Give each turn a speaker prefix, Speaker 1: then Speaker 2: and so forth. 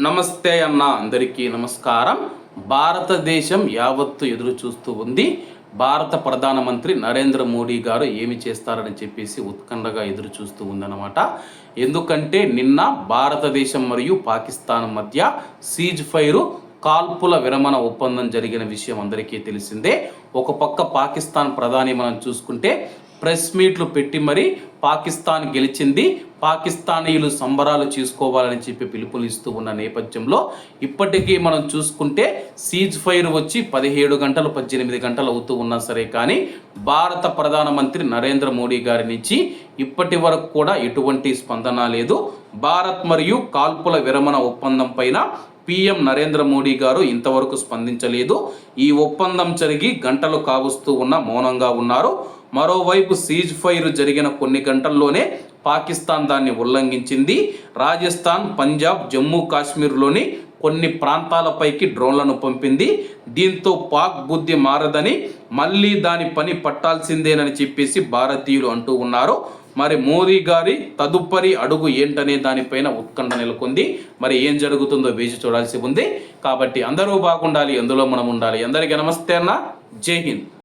Speaker 1: నమస్తే అన్న అందరికీ నమస్కారం. భారతదేశం యావత్తు ఎదురు చూస్తూ ఉంది. భారత ప్రధానమంత్రి నరేంద్ర మోడీ గారు ఏమి చేస్తారని చెప్పేసి ఉత్కంఠగా ఎదురు చూస్తూ ఉందన్నమాట. ఎందుకంటే నిన్న భారతదేశం మరియు పాకిస్తాన్ మధ్య సీజ్ ఫైరు కాల్పుల విరమణ ఒప్పందం జరిగిన విషయం అందరికీ తెలిసిందే. ఒక పక్క పాకిస్తాన్ ప్రధాని మనం చూసుకుంటే ప్రెస్ మీట్లు పెట్టి మరి పాకిస్తాన్ గెలిచింది. పాకిస్తానీయులు సంబరాలు చేసుకోవాలని చెప్పి పిలుపులు ఇస్తూ ఉన్న నేపథ్యంలో ఇప్పటికీ మనం చూసుకుంటే సీజ్ ఫైర్ వచ్చి పదిహేడు గంటలు పద్దెనిమిది గంటలు అవుతూ ఉన్నా సరే కానీ భారత ప్రధానమంత్రి నరేంద్ర మోడీ గారి నుంచి ఇప్పటి వరకు కూడా ఎటువంటి స్పందన లేదు. భారత్ మరియు కాల్పుల విరమణ ఒప్పందం పైన పీఎం నరేంద్ర మోడీ గారు ఇంతవరకు స్పందించలేదు. ఈ ఒప్పందం జరిగి గంటలు కావుస్తూ ఉన్న మౌనంగా ఉన్నారు. మరోవైపు సీజ్ ఫైర్ జరిగిన కొన్ని గంటల్లోనే పాకిస్తాన్ దాన్ని ఉల్లంఘించింది. రాజస్థాన్ పంజాబ్ జమ్మూ కాశ్మీర్లోని కొన్ని ప్రాంతాలపైకి డ్రోన్లను పంపింది. దీంతో పాక్ బుద్ధి మారదని మళ్ళీ దాని పని పట్టాల్సిందేనని చెప్పేసి భారతీయులు అంటూ ఉన్నారు. మరి మోదీ గారి తదుపరి అడుగు ఏంటనే దానిపైన ఉత్కంఠ నెలకొంది. మరి ఏం జరుగుతుందో వేచి చూడాల్సి ఉంది. కాబట్టి అందరూ బాగుండాలి అందులో మనం ఉండాలి. అందరికీ నమస్తే అన్న. జై హింద్.